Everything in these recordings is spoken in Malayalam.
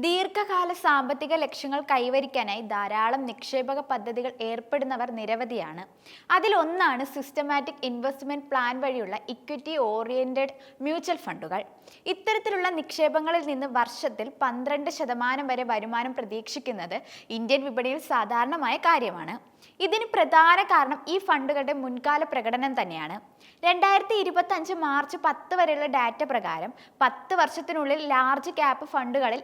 the ദീർഘകാല സാമ്പത്തിക ലക്ഷ്യങ്ങൾ കൈവരിക്കാനായി ധാരാളം നിക്ഷേപക പദ്ധതികൾ ഏർപ്പെടുന്നവർ നിരവധിയാണ്. അതിലൊന്നാണ് സിസ്റ്റമാറ്റിക് ഇൻവെസ്റ്റ്മെന്റ് പ്ലാൻ വഴിയുള്ള ഇക്വിറ്റി ഓറിയന്റഡ് മ്യൂച്വൽ ഫണ്ടുകൾ ഇത്തരത്തിലുള്ള നിക്ഷേപങ്ങളിൽ നിന്ന് വർഷത്തിൽ പന്ത്രണ്ട് ശതമാനം വരെ വരുമാനം പ്രതീക്ഷിക്കുന്നത് ഇന്ത്യൻ വിപണിയിൽ സാധാരണമായ കാര്യമാണ്. ഇതിന് പ്രധാന കാരണം ഈ ഫണ്ടുകളുടെ മുൻകാല പ്രകടനം തന്നെയാണ്. രണ്ടായിരത്തി ഇരുപത്തി അഞ്ച് മാർച്ച് പത്ത് വരെയുള്ള ഡാറ്റ പ്രകാരം പത്ത് വർഷത്തിനുള്ളിൽ ലാർജ് ക്യാപ് ഫണ്ടുകളിൽ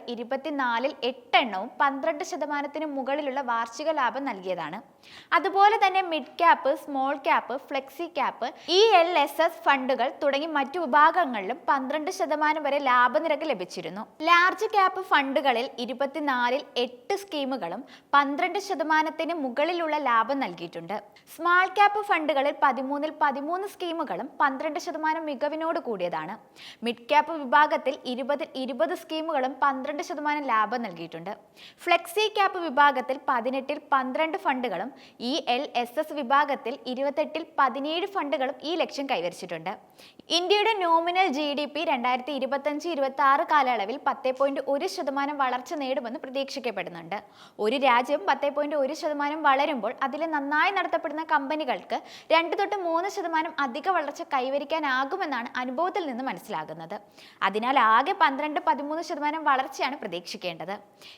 ഇരുപത്തിനാലിൽ എട്ടെണ്ണവും പന്ത്രണ്ട് ശതമാനത്തിന് മുകളിലുള്ള വാർഷിക ലാഭം നൽകിയതാണ്. അതുപോലെ തന്നെ mid cap small cap flexi cap E L S S ഫണ്ടുകൾ തുടങ്ങി മറ്റു വിഭാഗങ്ങളിലും പന്ത്രണ്ട് ശതമാനം വരെ ലാഭനിരക്ക് ലഭിച്ചിരുന്നു. ലാർജ് ക്യാപ്പ് ഫണ്ടുകളിൽ ഇരുപത്തിനാലിൽ എട്ട് സ്കീമുകളും പന്ത്രണ്ട് ശതമാനത്തിന് മുകളിലുള്ള ലാഭം നൽകിയിട്ടുണ്ട്. സ്മാൾ ക്യാപ്പ് ഫണ്ടുകളിൽ പതിമൂന്നിൽ പതിമൂന്ന് സ്കീമുകളും പന്ത്രണ്ട് ശതമാനം മികവിനോട് കൂടിയതാണ്. മിഡ് ക്യാപ്പ് വിഭാഗത്തിൽ ഇരുപതിൽ ഇരുപത് സ്കീമുകളും പന്ത്രണ്ട് ശതമാനം ലാഭം നൽകിയിട്ടുണ്ട്. ഫ്ലെക്സി ക്യാപ്പ് വിഭാഗത്തിൽ പതിനെട്ടിൽ പന്ത്രണ്ട് ഫണ്ടുകളും ഇ എൽ എസ് എസ് വിഭാഗത്തിൽ ഇരുപത്തെട്ടിൽ പതിനേഴ് ഫണ്ടുകളും ഈ ലക്ഷ്യം കൈവരിച്ചിട്ടുണ്ട്. ഇന്ത്യയുടെ നോമിനൽ ജി ഡി പി രണ്ടായിരത്തി ഇരുപത്തഞ്ച് ഇരുപത്തി ആറ് കാലയളവിൽ പത്ത് പോയിന്റ് ഒരു ശതമാനം വളർച്ച നേടുമെന്ന് പ്രതീക്ഷിക്കപ്പെടുന്നുണ്ട്. ഒരു രാജ്യം പത്ത് പോയിന്റ് ഒരു ശതമാനം വളരുമ്പോൾ അതിൽ നന്നായി നടത്തപ്പെടുന്ന കമ്പനികൾക്ക് രണ്ട് തൊട്ട് മൂന്ന് ശതമാനം അധിക വളർച്ച കൈവരിക്കാനാകുമെന്നാണ് അനുഭവത്തിൽ നിന്ന് മനസ്സിലാകുന്നത്. അതിനാൽ ആകെ പന്ത്രണ്ട് പതിമൂന്ന് ശതമാനം വളർച്ചയാണ് പ്രതീക്ഷിക്കേണ്ടത്.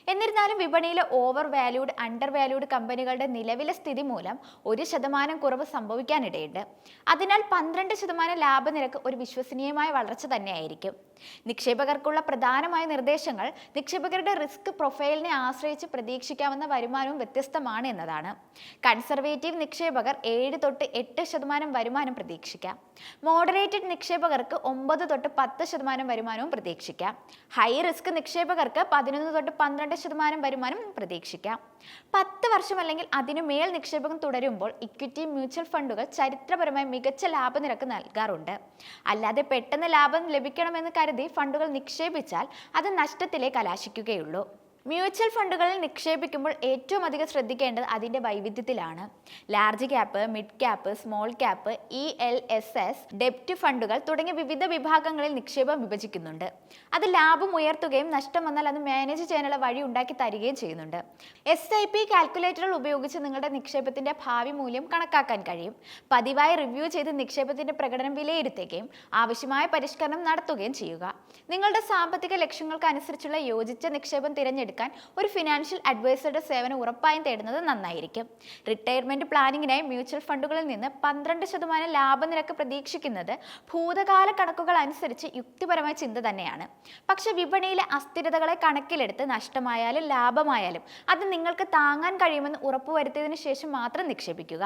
എന്നിരുന്നാലും വിപണിയിലെ ഓവർ വാല്യൂഡ് അണ്ടർ വാല്യൂഡ് കമ്പനികളുടെ നിലവിലെ സ്ഥിതി മൂലം ഒരു ശതമാനം കുറവ് സംഭവിക്കാനിടയുണ്ട്. അതിനാൽ പന്ത്രണ്ട് ശതമാനം ലാഭനിരക്ക് ഒരു വിശ്വസനീയമായ വളർച്ച തന്നെയായിരിക്കും. നിക്ഷേപകർക്കുള്ള പ്രധാനമായ നിർദ്ദേശങ്ങൾ നിക്ഷേപകരുടെ റിസ്ക് പ്രൊഫൈലിനെ ആശ്രയിച്ച് പ്രതീക്ഷിക്കാവുന്ന വരുമാനവും വ്യത്യസ്തമാണ് എന്നതാണ്. കൺസർവേറ്റീവ് നിക്ഷേപകർ ഏഴ് തൊട്ട് എട്ട് ശതമാനം വരുമാനം പ്രതീക്ഷിക്കാം. മോഡറേറ്റഡ് നിക്ഷേപകർക്ക് ഒമ്പത് തൊട്ട് പത്ത് ശതമാനം വരുമാനവും പ്രതീക്ഷിക്കാം. ഹൈ റിസ്ക് നിക്ഷേപകർക്ക് പതിനൊന്ന് തൊട്ട് പന്ത്രണ്ട് ശതമാനം വരുമാനം പ്രതീക്ഷിക്കാം. പത്ത് വർഷം അല്ലെങ്കിൽ അതിനു മേൽ നിക്ഷേപം തുടരുമ്പോൾ ഇക്വിറ്റി മ്യൂച്വൽ ഫണ്ടുകൾ ചരിത്രപരമായി മികച്ച ലാഭനിരക്ക് നൽകാറുണ്ട്. അല്ലാതെ പെട്ടെന്ന് ലാഭം ലഭിക്കണമെന്ന് കരുതി ഫണ്ടുകൾ നിക്ഷേപിച്ചാൽ അത് നഷ്ടത്തിലേക്ക് കലാശിക്കുകയുള്ളൂ. മ്യൂച്വൽ ഫണ്ടുകളിൽ നിക്ഷേപിക്കുമ്പോൾ ഏറ്റവും അധികം ശ്രദ്ധിക്കേണ്ടത് അതിന്റെ വൈവിധ്യത്തിലാണ്. Large cap mid cap small cap E L S S ഡെപ്റ്റ് ഫണ്ടുകൾ തുടങ്ങിയ വിവിധ വിഭാഗങ്ങളിൽ നിക്ഷേപം വിഭജിക്കുന്നുണ്ട്. അത് ലാഭം ഉയർത്തുകയും നഷ്ടം വന്നാൽ അത് മാനേജ് ചെയ്യാനുള്ള വഴി ഉണ്ടാക്കി തരികയും ചെയ്യുന്നുണ്ട്. എസ് ഐ പി കാൽക്കുലേറ്ററുകൾ ഉപയോഗിച്ച് നിങ്ങളുടെ നിക്ഷേപത്തിന്റെ ഭാവി മൂല്യം കണക്കാക്കാൻ കഴിയും. പതിവായി റിവ്യൂ ചെയ്ത് നിക്ഷേപത്തിന്റെ പ്രകടനം വിലയിരുത്തുകയും ആവശ്യമായ പരിഷ്കരണം നടത്തുകയും ചെയ്യുക. നിങ്ങളുടെ സാമ്പത്തിക ലക്ഷ്യങ്ങൾക്കനുസരിച്ചുള്ള യോജിച്ച നിക്ഷേപം തിരഞ്ഞെടുക്കാൻ ഒരു ഫിനാൻഷ്യൽ അഡ്വൈസറുടെ സേവനം ഉറപ്പായും തേടുന്നത് നന്നായിരിക്കും. റിട്ടയർമെന്റ് പ്ലാനിങ്ങിനായി മ്യൂച്വൽ ഫണ്ടുകളിൽ നിന്ന് പന്ത്രണ്ട് ശതമാനം ലാഭനിരക്ക് പ്രതീക്ഷിക്കുന്നത് ഭൂതകാല കണക്കുകൾ അനുസരിച്ച് യുക്തിപരമായ ചിന്ത തന്നെയാണ്. പക്ഷേ വിപണിയിലെ അസ്ഥിരതകളെ കണക്കിലെടുത്ത് നഷ്ടമായാലും ലാഭമായാലും അത് നിങ്ങൾക്ക് താങ്ങാൻ കഴിയുമെന്ന് ഉറപ്പുവരുത്തിയതിനു ശേഷം മാത്രം നിക്ഷേപിക്കുക.